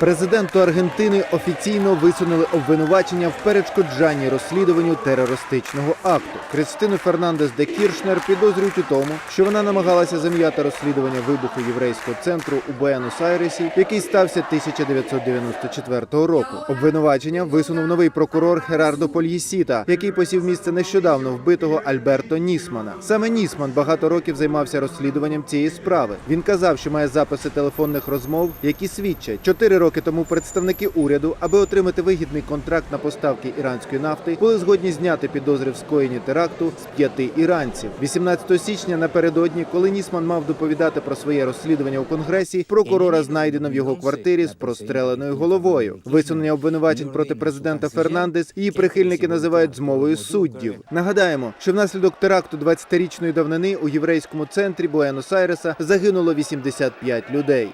Президенту Аргентини офіційно висунули обвинувачення в перешкоджанні розслідуванню терористичного акту. Кристину Фернандес де Кіршнер підозрюють у тому, що вона намагалася зам'яти розслідування вибуху єврейського центру у Буенос-Айресі, який стався 1994 року. Обвинувачення висунув новий прокурор Герардо Польєсіта, який посів місце нещодавно вбитого Альберто Нісмана. Саме Нісман багато років займався розслідуванням цієї справи. Він казав, що має записи телефонних розмов, які свідчать чотири роки тому представники уряду, аби отримати вигідний контракт на поставки іранської нафти, були згодні зняти підозри в скоєнні теракту з п'яти іранців. 18 січня напередодні, коли Нісман мав доповідати про своє розслідування у конгресі, прокурора знайдено в його квартирі з простреленою головою. Висунення обвинувачень проти президента Фернандес її прихильники називають змовою суддів. Нагадаємо, що внаслідок теракту 20-річної давнини у єврейському центрі Буенос-Айреса загинуло 85 людей.